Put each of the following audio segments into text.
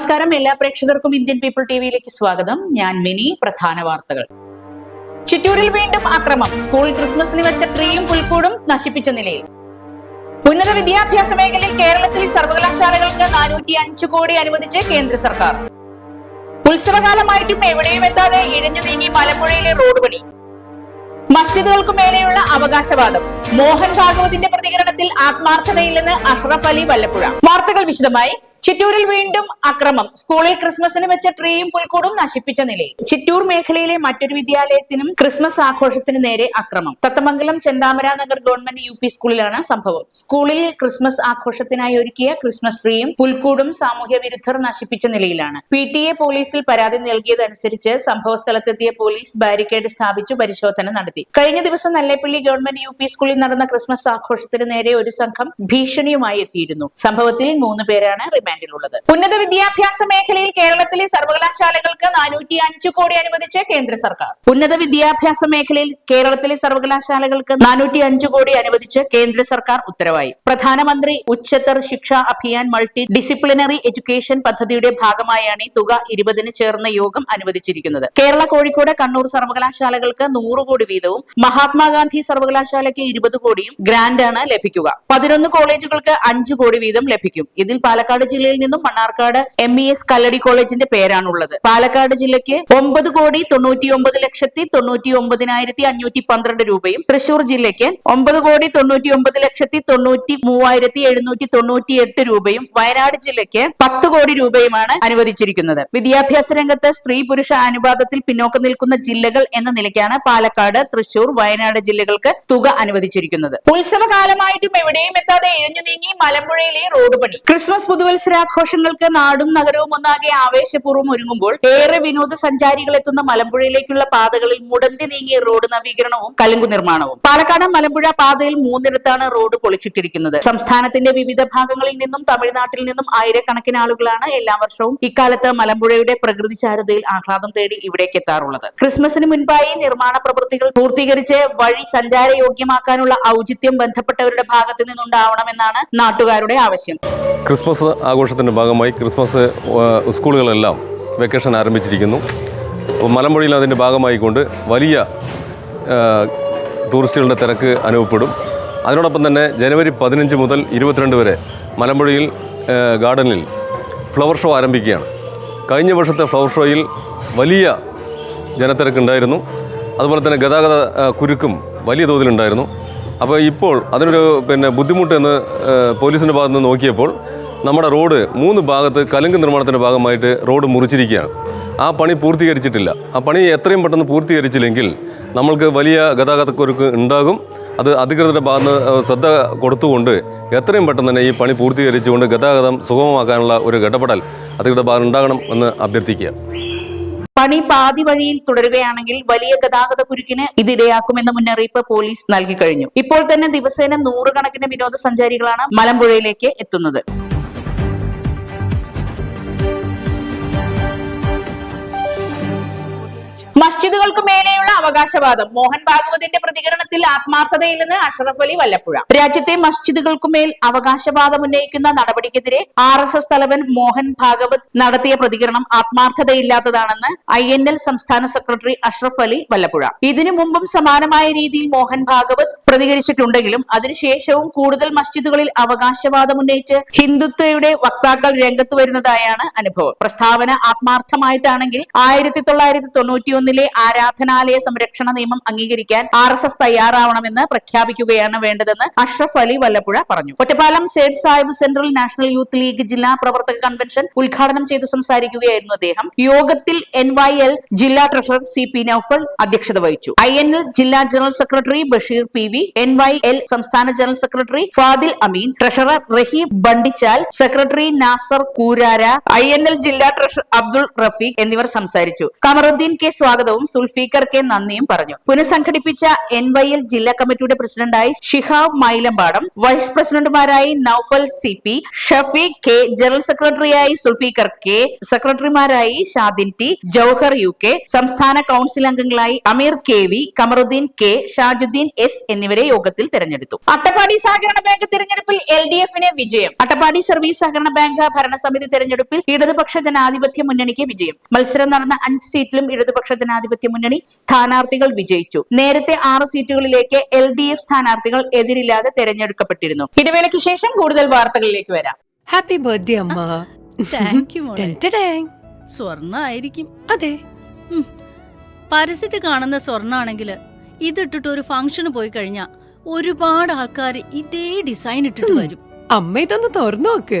നമസ്കാരം. എല്ലാ പ്രേക്ഷകർക്കും ഇന്ത്യൻ പീപ്പിൾ ടിവിയിലേക്ക് സ്വാഗതം. ഞാൻ മിനി. പ്രധാന വാർത്തകൾ. ചിറ്റൂരിൽ വീണ്ടും അക്രമം. സ്കൂൾ ക്രിസ്മസിന് വെച്ച ട്രീയും പുൽക്കൂടും നശിപ്പിച്ച നിലയിൽ. ഉന്നത വിദ്യാഭ്യാസ മേഖലയിൽ കേരളത്തിൽ സർവകലാശാലകൾക്ക് നാനൂറ്റി അഞ്ച് കോടി അനുവദിച്ച് കേന്ദ്ര സർക്കാർ. ഉത്സവകാലമായിട്ടും എവിടെയും എത്താതെ ഇഴഞ്ഞു നീങ്ങി മലമ്പുഴയിലെ റോഡ് പണി. മസ്ജിദുകൾക്ക് മേലെയുള്ള അവകാശവാദം. മോഹൻ ഭാഗവതിന്റെ പ്രതികരണത്തിൽ ആത്മാർത്ഥതയില്ലെന്ന് അഷ്റഫ് അലി വല്ലപ്പുഴ. വാർത്തകൾ വിശദമായി. ചിറ്റൂരിൽ വീണ്ടും അക്രമം. സ്കൂളിൽ ക്രിസ്മസിന് വെച്ച ട്രീയും പുൽക്കൂടും നശിപ്പിച്ച നിലയിൽ. ചിറ്റൂർ മേഖലയിലെ മറ്റൊരു വിദ്യാലയത്തിനും ക്രിസ്മസ് ആഘോഷത്തിന് നേരെ അക്രമം. തത്തമംഗലം ചെന്താമര നഗർ ഗവൺമെന്റ് യു സ്കൂളിലാണ് സംഭവം. സ്കൂളിൽ ക്രിസ്മസ് ആഘോഷത്തിനായി ഒരുക്കിയ ക്രിസ്മസ് ട്രീയും പുൽക്കൂടും സാമൂഹ്യ വിരുദ്ധർ നശിപ്പിച്ച നിലയിലാണ്. പി ടി എ പോലീസിൽ പരാതി നൽകിയതനുസരിച്ച് സംഭവ സ്ഥലത്തെത്തിയ പോലീസ് ബാരിക്കേഡ് സ്ഥാപിച്ചു പരിശോധന നടത്തി. കഴിഞ്ഞ ദിവസം നല്ലേപ്പള്ളി ഗവൺമെന്റ് യു സ്കൂളിൽ നടന്ന ക്രിസ്മസ് ആഘോഷത്തിന് നേരെ ഒരു സംഘം ഭീഷണിയുമായി എത്തിയിരുന്നു. സംഭവത്തിൽ മൂന്ന് പേരാണ് റിമാൻഡിലുള്ളത് ഉന്നത വിദ്യാഭ്യാസ മേഖലയിൽ കേരളത്തിലെ സർവകലാശാലകൾക്ക് നാനൂറ്റി അഞ്ച് കോടി അനുവദിച്ച് കേന്ദ്ര സർക്കാർ. ഉന്നത വിദ്യാഭ്യാസ മേഖലയിൽ കേരളത്തിലെ സർവകലാശാലകൾക്ക് നാനൂറ്റി അഞ്ച് കോടി അനുവദിച്ച് കേന്ദ്ര സർക്കാർ ഉത്തരവായി. പ്രധാനമന്ത്രി ഉച്ചത്തർ ശിക്ഷ അഭിയാൻ മൾട്ടി ഡിസിപ്ലിനറി എഡ്യൂക്കേഷൻ പദ്ധതിയുടെ ഭാഗമായാണ് ഈ തുക ഇരുപതിന് ചേർന്ന യോഗം അനുവദിച്ചിരിക്കുന്നത്. കേരള കോഴിക്കോട് കണ്ണൂർ സർവകലാശാലകൾക്ക് നൂറ് കോടി വീതവും മഹാത്മാഗാന്ധി സർവകലാശാലയ്ക്ക് ഇരുപത് കോടിയും ഗ്രാന്റാണ് ലഭിക്കുക. പതിനൊന്ന് കോളേജുകൾക്ക് അഞ്ച് കോടി വീതം ലഭിക്കും. ഇതിൽ പാലക്കാട് ജില്ലയിൽ നിന്നും Mannarkkad M E S Kalladi കോളേജിന്റെ പേരാണുള്ളത്. പാലക്കാട് ജില്ലയ്ക്ക് ഒമ്പത് കോടി തൊണ്ണൂറ്റി ഒമ്പത് ലക്ഷത്തി തൊണ്ണൂറ്റി ഒമ്പതിനായിരത്തി അഞ്ഞൂറ്റി പന്ത്രണ്ട് രൂപയും തൃശൂർ ജില്ലയ്ക്ക് ഒമ്പത് കോടി തൊണ്ണൂറ്റി ഒമ്പത് ലക്ഷത്തി തൊണ്ണൂറ്റി മൂവായിരത്തി എഴുന്നൂറ്റി തൊണ്ണൂറ്റി എട്ട് രൂപയും വയനാട് ജില്ലയ്ക്ക് പത്ത് കോടി രൂപയുമാണ് അനുവദിച്ചിരിക്കുന്നത്. വിദ്യാഭ്യാസ രംഗത്ത് സ്ത്രീ പുരുഷ അനുപാതത്തിൽ പിന്നോക്കം നിൽക്കുന്ന ജില്ലകൾ എന്ന നിലയ്ക്കാണ് പാലക്കാട് തൃശൂർ വയനാട് ജില്ലകൾക്ക് തുക അനുവദിച്ചിരിക്കുന്നത്. ഉത്സവകാലമായിട്ടും എവിടെയും എത്താതെ ഇഴഞ്ഞു നീങ്ങി മലമ്പുഴയിലെ റോഡ് പണി. ക്രിസ്മസ് പുതുവത്സരാഘോഷങ്ങൾക്ക് നാടും നഗരവും ഒന്നാകെ ആവേശപൂർവം ഒരുങ്ങുമ്പോൾ ഏറെ വിനോദസഞ്ചാരികൾ എത്തുന്ന മലമ്പുഴയിലേക്കുള്ള പാതകളിൽ മുടന്തി നീങ്ങിയ റോഡ് നവീകരണവും കലുങ്കു നിർമ്മാണവും. പാലക്കാട് മലമ്പുഴ പാതയിൽ മൂന്നിടത്താണ് റോഡ് പൊളിച്ചിട്ടിരിക്കുന്നത്. സംസ്ഥാനത്തിന്റെ വിവിധ ഭാഗങ്ങളിൽ നിന്നും തമിഴ്നാട്ടിൽ നിന്നും ആയിരക്കണക്കിന് ആളുകളാണ് എല്ലാ വർഷവും ഇക്കാലത്ത് മലമ്പുഴയുടെ പ്രകൃതി ചാരുതയിൽ ആഹ്ലാദം തേടി ഇവിടേക്ക് എത്താറുള്ളത്. ക്രിസ്മസിന് മുൻപായി നിർമ്മാണ പ്രവൃത്തികൾ പൂർത്തീകരിച്ച് വഴി സഞ്ചാരയോഗ്യമാക്കാനുള്ള ഔചിത്യം ബന്ധപ്പെട്ടവരുടെ ഭാഗത്തു നിന്നുണ്ടാവണമെന്നാണ് നാട്ടുകാരുടെ ആവശ്യം. ക്രിസ്മസ് ആഘോഷത്തിന്റെ ഭാഗമായി ക്രിസ്മസ് സ്കൂളുകളെല്ലാം വെക്കേഷൻ ആരംഭിച്ചിരിക്കുന്നു. അപ്പോൾ മലമ്പുഴയിൽ അതിന്റെ ഭാഗമായിക്കൊണ്ട് വലിയ ടൂറിസ്റ്റുകളുടെ തിരക്ക് അനുഭവപ്പെടും. അതിനോടൊപ്പം തന്നെ ജനുവരി പതിനഞ്ച് മുതൽ ഇരുപത്തിരണ്ട് വരെ മലമ്പുഴയിൽ ഗാർഡനിൽ ഫ്ലവർ ഷോ ആരംഭിക്കുകയാണ്. കഴിഞ്ഞ വർഷത്തെ ഫ്ലവർ ഷോയിൽ വലിയ ജനത്തിരക്കുണ്ടായിരുന്നു. അതുപോലെ തന്നെ ഗതാഗത കുരുക്കും വലിയ തോതിലുണ്ടായിരുന്നു. അപ്പോൾ ഇപ്പോൾ അതിനൊരു പിന്നെ ബുദ്ധിമുട്ട് എന്ന് പോലീസിന്റെ ഭാഗത്ത് നിന്ന് നോക്കിയപ്പോൾ നമ്മുടെ റോഡ് മൂന്ന് ഭാഗത്ത് കലുങ്ക് നിർമ്മാണത്തിന്റെ ഭാഗമായിട്ട് റോഡ് മുറിച്ചിരിക്കുകയാണ്. ആ പണി പൂർത്തീകരിച്ചിട്ടില്ല. ആ പണി എത്രയും പെട്ടെന്ന് പൂർത്തീകരിച്ചില്ലെങ്കിൽ നമ്മൾക്ക് വലിയ ഗതാഗതക്കുരുക്ക് ഉണ്ടാകും. അത് അധികൃതരുടെ ഭാഗത്ത് ശ്രദ്ധ കൊടുത്തുകൊണ്ട് എത്രയും പെട്ടെന്ന് തന്നെ ഈ പണി പൂർത്തീകരിച്ചുകൊണ്ട് ഗതാഗതം സുഗമമാക്കാനുള്ള ഒരു ഇടപെടൽ അധികൃതരുടെ ഭാഗം ഉണ്ടാകണം എന്ന് അഭ്യർത്ഥിക്കുക. പണി പാതി വഴിയിൽ തുടരുകയാണെങ്കിൽ വലിയ ഗതാഗത കുരുക്കിന് ഇതിടയാക്കുമെന്ന മുന്നറിയിപ്പ് പോലീസ് നൽകി കഴിഞ്ഞു. ഇപ്പോൾ തന്നെ ദിവസേന നൂറുകണക്കിന് വിനോദസഞ്ചാരികളാണ് മലമ്പുഴയിലേക്ക് എത്തുന്നത്. മസ്ജിദുകൾക്ക് മേലെയുള്ള അവകാശവാദം. മോഹൻ ഭാഗവതിന്റെ പ്രതികരണത്തിൽ ആത്മാർത്ഥതയില്ലെന്ന് അഷറഫ് അലി വല്ലപ്പുഴ. രാജ്യത്തെ മസ്ജിദുകൾക്കുമേൽ അവകാശവാദം ഉന്നയിക്കുന്ന നടപടിക്കെതിരെ ആർ എസ് എസ് തലവൻ മോഹൻ ഭാഗവത് നടത്തിയ പ്രതികരണം ആത്മാർത്ഥതയില്ലാത്തതാണെന്ന് ഐ എൻ എൽ സംസ്ഥാന സെക്രട്ടറി അഷ്റഫ് അലി വല്ലപ്പുഴ. ഇതിനു മുമ്പും സമാനമായ രീതിയിൽ മോഹൻ ഭാഗവത് പ്രതികരിച്ചിട്ടുണ്ടെങ്കിലും അതിനുശേഷവും കൂടുതൽ മസ്ജിദുകളിൽ അവകാശവാദം ഉന്നയിച്ച് ഹിന്ദുത്വയുടെ വക്താക്കൾ രംഗത്ത് വരുന്നതായാണ് അനുഭവം. പ്രസ്താവന ആത്മാർത്ഥമായിട്ടാണെങ്കിൽ ആയിരത്തി തൊള്ളായിരത്തി തൊണ്ണൂറ്റിയൊന്നിലെ ആരാധനാലയ സംരക്ഷണ നിയമം അംഗീകരിക്കാൻ ആർ എസ് എസ് തയ്യാറാവണമെന്ന് പ്രഖ്യാപിക്കുകയാണ് വേണ്ടതെന്ന് അഷ്റഫ് അലി വല്ലപ്പുഴ പറഞ്ഞു. Ottapalam Sait Sahib central national youth league ജില്ലാ പ്രവർത്തക കൺവെൻഷൻ ഉദ്ഘാടനം ചെയ്തു സംസാരിക്കുകയായിരുന്നു അദ്ദേഹം. യോഗത്തിൽ എൻ വൈ എൽ ജില്ലാ ട്രഷറർ സി പി നൌഫൽ അധ്യക്ഷത വഹിച്ചു. ഐ എൻ എൽ ജില്ലാ general secretary Basheer P V N Y L സംസ്ഥാന general secretary Fadil Ameen treasurer Rahim Bandichal secretary Nasar Koorara I N L ജില്ലാ ട്രഷറർ അബ്ദുൾ റഫീഖ് എന്നിവർ സംസാരിച്ചു. Kamaruddin K സ്വാഗതവും സ്വാഗതവും സുൽഫീഖർ കെ നന്ദിയും പറഞ്ഞു. പുനഃസംഘടിപ്പിച്ച എൻ വൈ എൽ ജില്ലാ കമ്മിറ്റിയുടെ പ്രസിഡന്റായി Shihab Mylampadam vice പ്രസിഡന്റുമാരായി Noufal C P Shafeeq K general സെക്രട്ടറിയായി Zulfiqar K സെക്രട്ടറിമാരായി Shadin T Jouhar U K സംസ്ഥാന കൌൺസിൽ അംഗങ്ങളായി Ameer K V Kamaruddin K Shajuddin S എന്നിവരെ യോഗത്തിൽ തെരഞ്ഞെടുത്തു. അട്ടപ്പാടി സഹകരണ ബാങ്ക് തെരഞ്ഞെടുപ്പിൽ എൽ ഡി എഫിന് വിജയം. അട്ടപ്പാടി സർവീസ് സഹകരണ ബാങ്ക് ഭരണസമിതി തെരഞ്ഞെടുപ്പിൽ ഇടതുപക്ഷ ജനാധിപത്യ മുന്നണിക്ക് വിജയം. മത്സരം നടന്ന അഞ്ച് സീറ്റിലും ഇടതുപക്ഷ ജനാധിപത്യ മുന്നണി സ്ഥാനാർത്ഥികൾ വിജയിച്ചു. നേരത്തെ ആറ് സീറ്റുകളിലേക്ക് എൽ ഡി എഫ് സ്ഥാനാർത്ഥികൾ എതിരില്ലാതെ തെരഞ്ഞെടുക്കപ്പെട്ടിരുന്നു. ഇടവേളയ്ക്ക് ശേഷം കൂടുതൽ വാർത്തകളിലേക്ക് വരാം. ഹാപ്പി ബർത്ത്ഡേ അമ്മ. സ്വർണ ആയിരിക്കും. അതെ. പരസ്യത്തിൽ കാണുന്ന സ്വർണാണെങ്കിൽ ഇതിട്ടിട്ട് ഒരു ഫംഗ്ഷന് പോയി കഴിഞ്ഞാ ഒരുപാട് ആൾക്കാർ ഇതേ ഡിസൈൻ ഇട്ടിട്ട് വരും. അമ്മ ഇതൊന്ന് തുറന്നു നോക്ക്.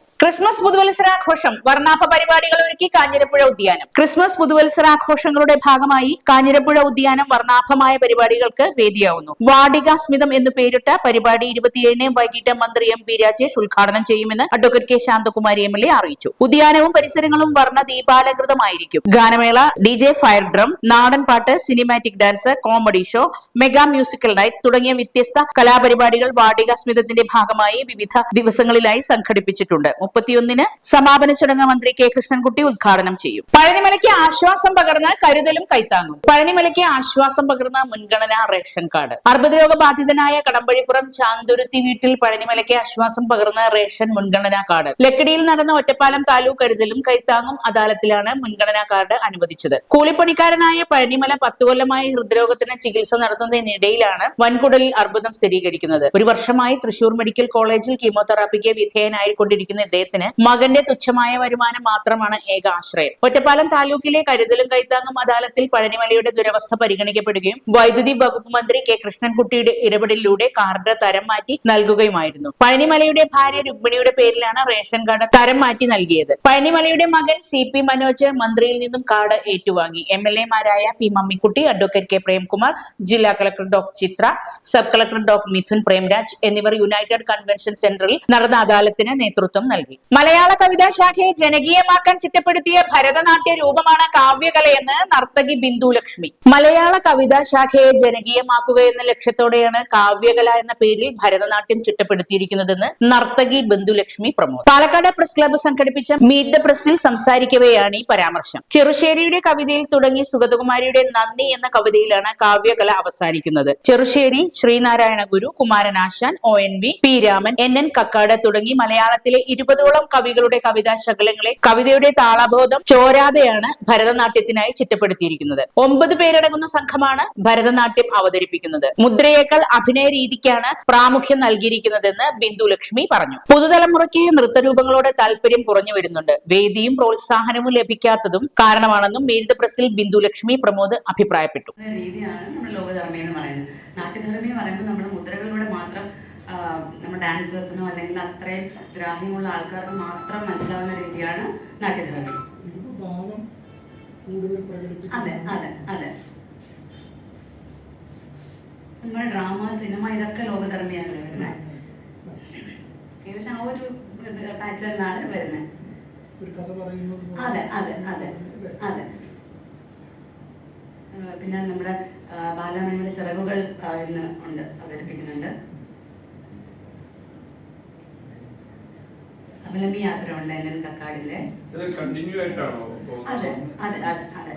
ക്രിസ്മസ് പുതുവത്സരാഘോഷം വർണാഭ പരിപാടികൾ ഒരുക്കി കാഞ്ഞിരപ്പുഴ ഉദ്യാനം. ക്രിസ്മസ് പുതുവത്സരാഘോഷങ്ങളുടെ ഭാഗമായി കാഞ്ഞിരപ്പുഴ ഉദ്യാനം വർണാഭമായ പരിപാടികൾക്ക് വേദിയാവുന്നു. വാടികാസ്മിതം എന്ന് പേരിട്ട പരിപാടി ഇരുപത്തിയേഴിന് വൈകിട്ട് മന്ത്രി എം പി രാജേഷ് ഉദ്ഘാടനം ചെയ്യുമെന്ന് advocate K Shanthakumari M L A അറിയിച്ചു. ഉദ്യാനവും പരിസരങ്ങളും വർണ ദീപാലകൃതമായിരിക്കും. ഗാനമേള ഡി ജെ ഫയർ ഡ്രം നാടൻ പാട്ട് cinematic dance comedy show mega musical night തുടങ്ങിയ വ്യത്യസ്ത കലാപരിപാടികൾ വാടികാസ്മിതത്തിന്റെ ഭാഗമായി വിവിധ ദിവസങ്ങളിലായി സംഘടിപ്പിച്ചിട്ടുണ്ട്. മുപ്പത്തിയൊന്നിന് സമാപന ചടങ്ങ് മന്ത്രി കെ കൃഷ്ണൻകുട്ടി ഉദ്ഘാടനം ചെയ്യും. പഴനിമലയ്ക്ക് ആശ്വാസം പകർന്ന് കരുതലും കൈത്താങ്ങും. പഴനിമലയ്ക്ക് ആശ്വാസം പകർന്ന മുൻഗണന റേഷൻ കാർഡ്. അർബുദ രോഗബാധിതനായ കടമ്പഴിപ്പുറം ചാന്തുരുത്തി വീട്ടിൽ പഴനിമലയ്ക്ക് ആശ്വാസം പകർന്ന റേഷൻ മുൻഗണനാ കാർഡ്. ലക്കിടിയിൽ നടന്ന ഒറ്റപ്പാലം താലൂക്ക് കരുതലും കൈത്താങ്ങും അദാലത്തിലാണ് മുൻഗണനാ കാർഡ് അനുവദിച്ചത്. കൂലിപ്പണിക്കാരനായ പഴനിമല പത്തു കൊല്ലമായി ഹൃദ്രോഗത്തിന് ചികിത്സ നടത്തുന്നതിനിടയിലാണ് വൻകുടലിൽ അർബുദം സ്ഥിരീകരിക്കുന്നത്. ഒരു വർഷമായി തൃശൂർ മെഡിക്കൽ കോളേജിൽ കീമോതെറാപ്പിക്ക് വിധേയനായിക്കൊണ്ടിരിക്കുന്ന ഇദ്ദേഹത്തിന് മകന്റെ തുച്ഛമായ വരുമാനം മാത്രമാണ് ഏക ആശ്രയം. ഒറ്റപ്പാലം താലൂക്കിലെ കരുതലും കൈത്താങ്ങും അദാലത്തിൽ പഴനിമലയുടെ ദുരവസ്ഥ പരിഗണിക്കപ്പെടുകയും വൈദ്യുതി വകുപ്പ് മന്ത്രി കെ കൃഷ്ണൻകുട്ടിയുടെ ഇടപെടലിലൂടെ കാർഡ് തരം മാറ്റി നൽകുകയുമായിരുന്നു. പഴനിമലയുടെ ഭാര്യ രുക്മിണിയുടെ പേരിലാണ് റേഷൻ കാർഡ് തരം മാറ്റി നൽകിയത്. പഴനിമലയുടെ മകൻ സി പി മനോജ് മന്ത്രിയിൽ നിന്നും കാർഡ് ഏറ്റുവാങ്ങി. M L എമാരായ P Mammikutty advocate K Premkumar ജില്ലാ collector Dr Chithra sub collector Dr Mithun Premraj എന്നിവർ യുണൈറ്റഡ് കൺവെൻഷൻ സെന്ററിൽ നടന്ന അദാലത്തിന് നേതൃത്വം നൽകി. മലയാള കവിതാ ശാഖയെ ജനകീയമാക്കാൻ ചിട്ടപ്പെടുത്തിയ ഭരതനാട്യ രൂപമാണ് കാവ്യകലയെന്ന് നർത്തകി ബിന്ദു ലക്ഷ്മി. മലയാള കവിതാ ശാഖയെ ജനകീയമാക്കുക എന്ന ലക്ഷ്യത്തോടെയാണ് കാവ്യകല എന്ന പേരിൽ ഭരതനാട്യം ചിട്ടപ്പെടുത്തിയിരിക്കുന്നതെന്ന് നർത്തകി ബിന്ദു ലക്ഷ്മി പ്രമോദ്. പാലക്കാട് പ്രസ് ക്ലബ്ബ് സംഘടിപ്പിച്ച മീറ്റ് ദ പ്രസിൽ സംസാരിക്കവെയാണ് ഈ പരാമർശം. ചെറുശ്ശേരിയുടെ കവിതയിൽ തുടങ്ങി സുഗതകുമാരിയുടെ നന്ദി എന്ന കവിതയിലാണ് കാവ്യകല അവസാനിക്കുന്നത്. Cherussery Sreenarayana Guru Kumaranasan O N V P Raman N N Kakkad തുടങ്ങി മലയാളത്തിലെ ഇരുപതോളം കവികളുടെ കവിതാ ശകലങ്ങളെ കവിതയുടെ താളബോധം ചോരാതെയാണ് ഭരതനാട്യത്തിനായി ചിട്ടപ്പെടുത്തിയിരിക്കുന്നത്. ഒമ്പത് പേരടങ്ങുന്ന സംഘമാണ് ഭരതനാട്യം അവതരിപ്പിക്കുന്നത്. മുദ്രയേക്കാൾ അഭിനയ രീതിക്കാണ് പ്രാമുഖ്യം നൽകിയിരിക്കുന്നതെന്ന് ബിന്ദു ലക്ഷ്മി പറഞ്ഞു. പുതുതലമുറയ്ക്ക് നൃത്തരൂപങ്ങളോട് താല്പര്യം കുറഞ്ഞു വരുന്നുണ്ട്. വേദിയും പ്രോത്സാഹനവും ലഭിക്കാത്തതും കാരണമാണെന്നും മീറ്റ് പ്രസിൽ ബിന്ദു ലക്ഷ്മി പ്രമോദ് അഭിപ്രായപ്പെട്ടു. രീതിയാണ് നമ്മൾ ലോകധർമ്മ എന്ന് പറയുന്നത്. നാട്യധർമ്മ പറയുമ്പോൾ നമ്മൾ മുദ്രകളിലൂടെ മാത്രം ആ, നമ്മൾ ഡാൻസേഴ്സിനോ അല്ലെങ്കിൽ അത്രയും ഗ്രാഹ്യമുള്ള ആൾക്കാർക്ക് മാത്രം മനസ്സിലാവുന്ന രീതിയാണ് നാട്യധർമ്മി അതെ അതെ അതെ. നമ്മുടെ ഡ്രാമ സിനിമ ഇതൊക്കെ ലോകധർമ്മിയാണ് വരുന്നത് ഏകദേശം ആ ഒരു പാറ്റേണിലാണ് വരുന്നത്. അതെ അതെ അതെ അതെ. പിന്നെ നമ്മുടെ ബാലമണിയുടെ ചിറകുകൾ ഇന്ന് ഉണ്ട് അവതരിപ്പിക്കുന്നുണ്ട്. സബലമി യാത്ര ഉണ്ട് എൻ എൻ കണ്ടിന്യൂ ആയിട്ടാണോ? അതെ അതെ അതെ അതെ.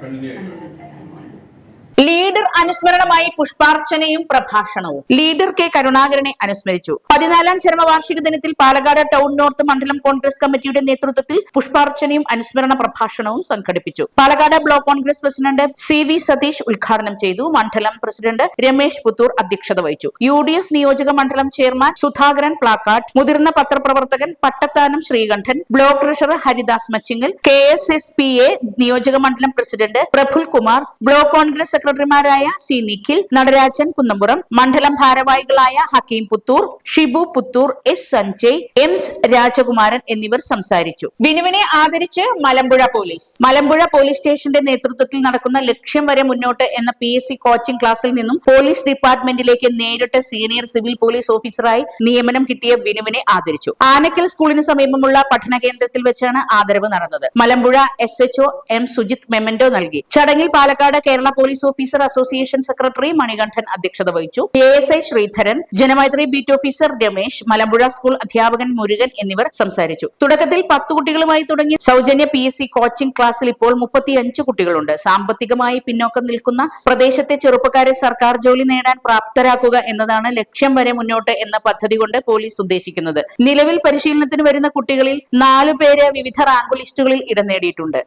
ലീഡർ അനുസ്മരണമായി പുഷ്പാർച്ചനയും പ്രഭാഷണവും. ലീഡർ കെ കരുണാകരനെ അനുസ്മരിച്ചു. പതിനാലാം ചരമവാർഷിക ദിനത്തിൽ പാലക്കാട് ടൗൺ നോർത്ത് മണ്ഡലം കോൺഗ്രസ് കമ്മിറ്റിയുടെ നേതൃത്വത്തിൽ പുഷ്പാർച്ചനയും അനുസ്മരണ പ്രഭാഷണവും സംഘടിപ്പിച്ചു. Palakkad block Congress president C V Satheesh ഉദ്ഘാടനം ചെയ്തു. മണ്ഡലം പ്രസിഡന്റ് രമേശ് പുത്തൂർ അധ്യക്ഷത വഹിച്ചു. യു ഡി എഫ് നിയോജക മണ്ഡലം ചെയർമാൻ സുധാകരൻ പ്ലാക്കാട്ട് മുതിർന്ന പത്രപ്രവർത്തകൻ Pattathanam Sreekantan block treasurer Haridas Machingal K S S P A നിയോജക മണ്ഡലം പ്രസിഡന്റ് പ്രഫുൽ കുമാർ ബ്ലോക്ക് കോൺഗ്രസ് സെക്രട്ടറിമാരായ സി നിഖിൽ നടരാജൻ കുന്നമ്പുറം മണ്ഡലം ഭാരവാഹികളായ Hakeem Puthur Shibu Puthur S Sanjay M S Rajakumaran എന്നിവർ സംസാരിച്ചു. ബിനുവിനെ ആദരിച്ച് മലമ്പുഴ പോലീസ്. മലമ്പുഴ പോലീസ് സ്റ്റേഷന്റെ നേതൃത്വത്തിൽ നടക്കുന്ന ലക്ഷ്യം വരെ മുന്നോട്ട് എന്ന പി എസ് സി കോച്ചിംഗ് ക്ലാസ്സിൽ നിന്നും പോലീസ് ഡിപ്പാർട്ട്മെന്റിലേക്ക് നേരിട്ട് സീനിയർ സിവിൽ പോലീസ് ഓഫീസറായി നിയമനം കിട്ടിയ ബിനുവിനെ ആദരിച്ചു. ആനക്കൽ സ്കൂളിന് സമീപമുള്ള പഠന കേന്ദ്രത്തിൽ വെച്ചാണ് ആദരവ് നടന്നത്. Malampuzha S H O M Sujith memento നൽകി. ചടങ്ങിൽ Palakkad Kerala police officer association secretary Manikandan അധ്യക്ഷത വഹിച്ചു. A S I Sreedharan Janamaithri beat officer Ramesh Malampuzha school അധ്യാപകൻ മുരുകൻ എന്നിവർ സംസാരിച്ചു. തുടക്കത്തിൽ പത്ത് കുട്ടികളുമായി തുടങ്ങിയ സൗജന്യ പി എസ് സി കോച്ചിംഗ് ക്ലാസ്സിൽ ഇപ്പോൾ മുപ്പത്തിയഞ്ച് കുട്ടികളുണ്ട്. സാമ്പത്തികമായി പിന്നോക്കം നിൽക്കുന്ന പ്രദേശത്തെ ചെറുപ്പക്കാരെ സർക്കാർ ജോലി നേടാൻ പ്രാപ്തരാക്കുക എന്നതാണ് ലക്ഷ്യം വരെ മുന്നോട്ട് എന്ന പദ്ധതി കൊണ്ട് പോലീസ് ഉദ്ദേശിക്കുന്നത്. നിലവിൽ പരിശീലനത്തിന് വരുന്ന കുട്ടികളിൽ നാലു പേര് വിവിധ റാങ്ക് ലിസ്റ്റുകളിൽ ഇടം നേടിയിട്ടുണ്ട്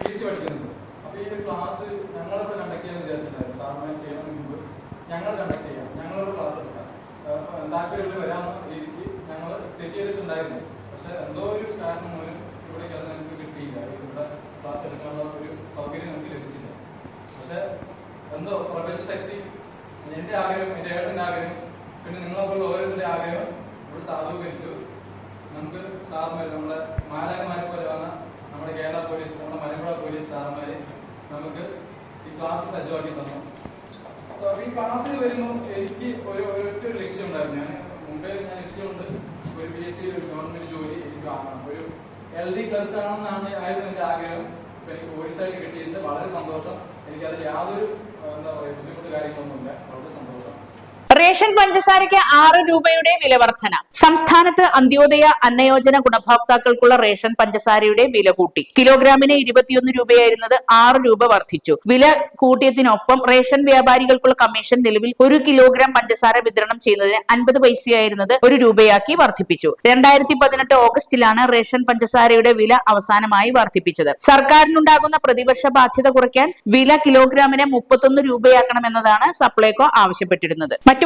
തിരിച്ചു പഠിക്കുന്നുണ്ട് അപ്പോൾ ഈ ഒരു ക്ലാസ് ഞങ്ങളിപ്പോൾ കണ്ടക്ട് ചെയ്യാൻ വിചാരിച്ചിട്ടുണ്ടായിരുന്നു സാറുമാർ ചെയ്യുന്നതിന് മുമ്പ് ഞങ്ങൾ കണ്ടക്ട് ചെയ്യാം ഞങ്ങളൊരു ക്ലാസ് എടുക്കാം ഏഹ് താല്പര്യമുള്ള വരാവുന്ന രീതിക്ക് ഞങ്ങൾ സെറ്റ് ചെയ്തിട്ടുണ്ടായിരുന്നു പക്ഷെ എന്തോ ഒരു കാരണം മൂലം ഇവിടേക്ക് അത് നമുക്ക് കിട്ടിയില്ല ഇവിടെ ക്ലാസ് എടുക്കാനുള്ള ഒരു സൗകര്യം നമുക്ക് ലഭിച്ചില്ല പക്ഷെ എന്തോ പ്രപഞ്ച ശക്തി എന്റെ ആഗ്രഹം എന്റെ ഏട്ടന്റെ ആഗ്രഹം പിന്നെ നിങ്ങളെപ്പോലുള്ള ഓരോരുത്തരുടെ ആഗ്രഹം ഇവിടെ സാധൂകരിച്ചു. നമുക്ക് സാറുമാർ നമ്മുടെ മാതാക്കന്മാരെ പോലെ വന്ന നമ്മുടെ കേരള പോലീസ് നമ്മുടെ മലമ്പുഴ പോലീസ് സാറന്മാര് നമുക്ക് ഈ ക്ലാസ് സജ്ജമാക്കി തന്നു. സോ ഈ ക്ലാസ്സിൽ വരുമ്പോൾ എനിക്ക് ഒരു ഒരൊറ്റ ഒരു ലക്ഷ്യം ഉണ്ടായിരുന്നു. ഞാൻ മുമ്പേ ഞാൻ ലക്ഷ്യമുണ്ട് ഒരു പി എസ് സി ഒരു ഗവൺമെന്റ് ജോലി എനിക്ക് വാങ്ങണം ഒരു എൽ ഡി ക്ലർക്ക് ആണെന്നാണ് ആയിരുന്നു എന്റെ ആഗ്രഹം. എനിക്ക് പോലീസായിട്ട് കിട്ടിയിട്ട് വളരെ സന്തോഷം. എനിക്ക് അതിൽ യാതൊരു എന്താ പറയുക ബുദ്ധിമുട്ട് കാര്യങ്ങളൊന്നുമില്ല. റേഷൻ പഞ്ചസാരയ്ക്ക് ആറ് രൂപയുടെ വില വർധന സംസ്ഥാനത്ത് അന്ത്യോദയ അന്നയോജന ഗുണഭോക്താക്കൾക്കുള്ള റേഷൻ പഞ്ചസാരയുടെ വില കൂട്ടി. കിലോഗ്രാമിന് ഇരുപത്തിയൊന്ന് രൂപയായിരുന്നത് ആറ് രൂപ വർദ്ധിച്ചു. വില കൂട്ടിയതിനൊപ്പം റേഷൻ വ്യാപാരികൾക്കുള്ള കമ്മീഷൻ നിലവിൽ ഒരു കിലോഗ്രാം പഞ്ചസാര വിതരണം ചെയ്യുന്നതിന് അൻപത് പൈസയായിരുന്നത് ഒരു രൂപയാക്കി വർദ്ധിപ്പിച്ചു. രണ്ടായിരത്തി പതിനെട്ട് ഓഗസ്റ്റിലാണ് റേഷൻ പഞ്ചസാരയുടെ വില അവസാനമായി വർദ്ധിപ്പിച്ചത്. സർക്കാരിനുണ്ടാകുന്ന പ്രതിവർഷ ബാധ്യത കുറയ്ക്കാൻ വില കിലോഗ്രാമിന് മുപ്പത്തൊന്ന് രൂപയാക്കണമെന്നതാണ് സപ്ലൈകോ ആവശ്യപ്പെട്ടിരുന്നത്. മറ്റു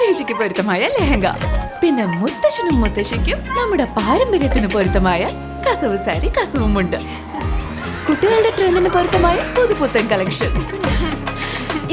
ചേച്ചിക്ക് പൊരുത്തമായ ലെഹങ്ക. പിന്നെ മുത്തശ്ശനും മുത്തശ്ശിക്കും നമ്മുടെ പാരമ്പര്യത്തിന് പൊരുത്തമായ കസവ് സാരി കസവുമുണ്ട്. കുട്ടികളുടെ ട്രെൻഡിന് പൊരുത്തമായ പുതുപുത്തൻ കളക്ഷൻ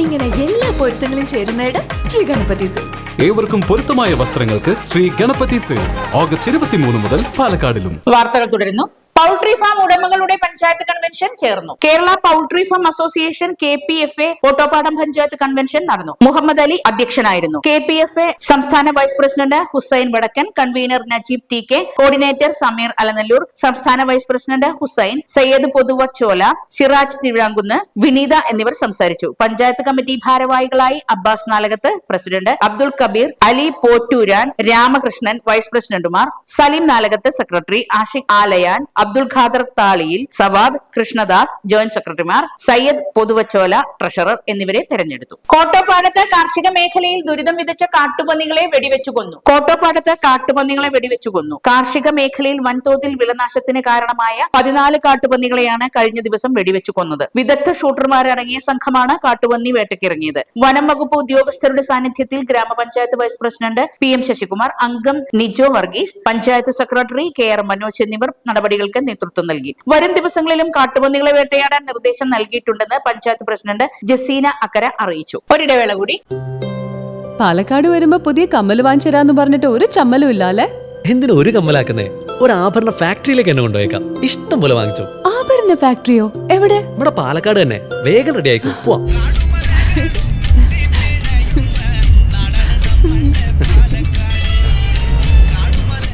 ഇങ്ങനെ എല്ലാ പൊരുത്തങ്ങളും ചേരുന്നയിടം ശ്രീ ഗണപതി സിൽസ് ഏവർക്കും പൊരുത്തമായ വസ്ത്രങ്ങൾക്ക് ശ്രീ ഗണപതി സിൽസ് ഓഗസ്റ്റ് ഇരുപത്തിമൂന്ന് മുതൽ പാലക്കാടിലും. വാർത്തകൾ തുടരുന്നു. പൗൾട്രി ഫാം ഉടമകളുടെ പഞ്ചായത്ത് കൺവെൻഷൻ ചേർന്നു. Kerala poultry farm association K P F A Ottopadam panchayat convention നടന്നു. മുഹമ്മദ് അലി അധ്യക്ഷനായിരുന്നു. കെ പി എഫ് എ സംസ്ഥാന vice president Hussain Vadakkan convener Najeeb T K coordinator Sameer Alanallur സംസ്ഥാന vice president Hussain Sayyid Pothuvachola Siraj Thiruvizhamkunnu Vineetha എന്നിവർ സംസാരിച്ചു. Panchayat committee ഭാരവാഹികളായി Abbas Nalakath president Abdul Kabeer Ali Potturan Ramakrishnan vice പ്രസിഡന്റുമാർ Saleem Nalakath secretary Ashiq Alayan Abdul Khader Thaliyil Savad Krishnadas joint സെക്രട്ടറിമാർ Sayyid Pothuvachola treasurer എന്നിവരെ തെരഞ്ഞെടുത്തു. കോട്ടോപ്പാടത്ത് കാർഷിക മേഖലയിൽ ദുരിതം വിതച്ച കാട്ടുപന്നികളെ വെടിവെച്ചു കൊന്നു. കോട്ടോപ്പാടത്ത് കാട്ടുപന്നികളെ വെടിവെച്ചു കൊന്നു. കാർഷിക മേഖലയിൽ വൻതോതിൽ വിളനാശത്തിന് കാരണമായ പതിനാല് കാട്ടുപന്നികളെയാണ് കഴിഞ്ഞ ദിവസം വെടിവെച്ചു കൊന്നത്. വിദഗ്ധ ഷൂട്ടർമാരടങ്ങിയ സംഘമാണ് കാട്ടുപന്നി വേട്ടയ്ക്കിറങ്ങിയത്. വനം വകുപ്പ് ഉദ്യോഗസ്ഥരുടെ സാന്നിധ്യത്തിൽ grama panchayat vice president P M Sasikumar അംഗം Nijo Varghese panchayat secretary K R Manoj എന്നിവർ നടപടികൾക്ക് നേതൃത്വം നൽകി. വരും ദിവസങ്ങളിലും കാട്ടുപന്നികളെ വേട്ടയാടാൻ നിർദ്ദേശം നൽകിയിട്ടുണ്ടെന്ന് പഞ്ചായത്ത് പ്രസിഡന്റ് ജസീന അക്കര അറിയിച്ചു. ഒരിടവേള കൂടി. പാലക്കാട് വരുമ്പോ പുതിയ കമ്മൽ വാങ്ങിച്ചു പറഞ്ഞിട്ട് ഒരു ചമ്മലും ഇല്ല അല്ലെ എന്തിനു ഒരു കമ്മലാക്കുന്നേ? ഒരു ആഭരണ ഫാക്ടറിയിലേക്ക് എന്നെ കൊണ്ടുപോയേക്കാം. ഇഷ്ടം പോലെ വാങ്ങിച്ചു. ആഭരണ ഫാക്ടറിയോ? എവിടെ? ഇവിടെ പാലക്കാട് തന്നെ. വേഗം റെഡി ആയിക്കോ. പോവാം.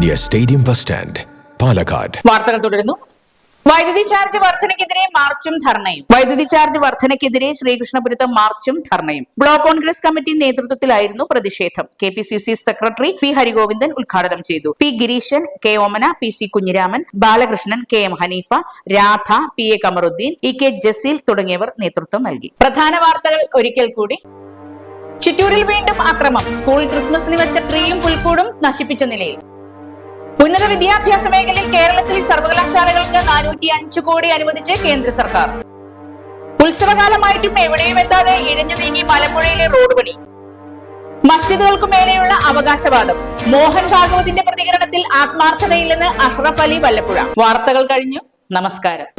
near stadium bus stand Palakkad വാർത്തകൾ തുടരുന്നു. വൈദ്യുതി ചാർജ് വർധനയ്ക്കെതിരെ മാർച്ചും ധർണയും. വൈദ്യുതി ചാർജ് വർധനയ്ക്കെതിരെ ശ്രീകൃഷ്ണപുരത്ത് മാർച്ചും ധർണയും. ബ്ലോക്ക് കോൺഗ്രസ് കമ്മിറ്റി നേതൃത്വത്തിലായിരുന്നു പ്രതിഷേധം. K P C C secretary P Harigovindan ഉദ്ഘാടനം ചെയ്തു. P Gireesan K Omana P C Kunhiraman Balakrishnan K M Haneefa Radha P A Kamaruddin E K Jaseel തുടങ്ങിയവർ നേതൃത്വം നൽകി. പ്രധാന വാർത്തകൾ ഒരിക്കൽ കൂടി. ചിറ്റൂരിൽ വീണ്ടും അക്രമം. സ്കൂൾ ക്രിസ്മസിന് വെച്ച ട്രീയും പുൽക്കൂടും നശിപ്പിച്ച നിലയിൽ. ഉന്നത വിദ്യാഭ്യാസ മേഖലയിൽ കേരളത്തിൽ സർവകലാശാലകൾക്ക് നാനൂറ്റി അഞ്ച് കോടി അനുവദിച്ച് കേന്ദ്ര സർക്കാർ. ഉത്സവകാലമായിട്ടും എവിടെയും എത്താതെ ഇഴഞ്ഞു നീങ്ങി മലമ്പുഴയിലെ റോഡ് പണി. മസ്ജിദുകൾക്ക് മേലെയുള്ള അവകാശവാദം. മോഹൻ ഭാഗവതിന്റെ പ്രതികരണത്തിൽ ആത്മാർത്ഥതയില്ലെന്ന് അഷ്റഫ് അലി വല്ലപ്പുഴ. വാർത്തകൾ കഴിഞ്ഞു. നമസ്കാരം.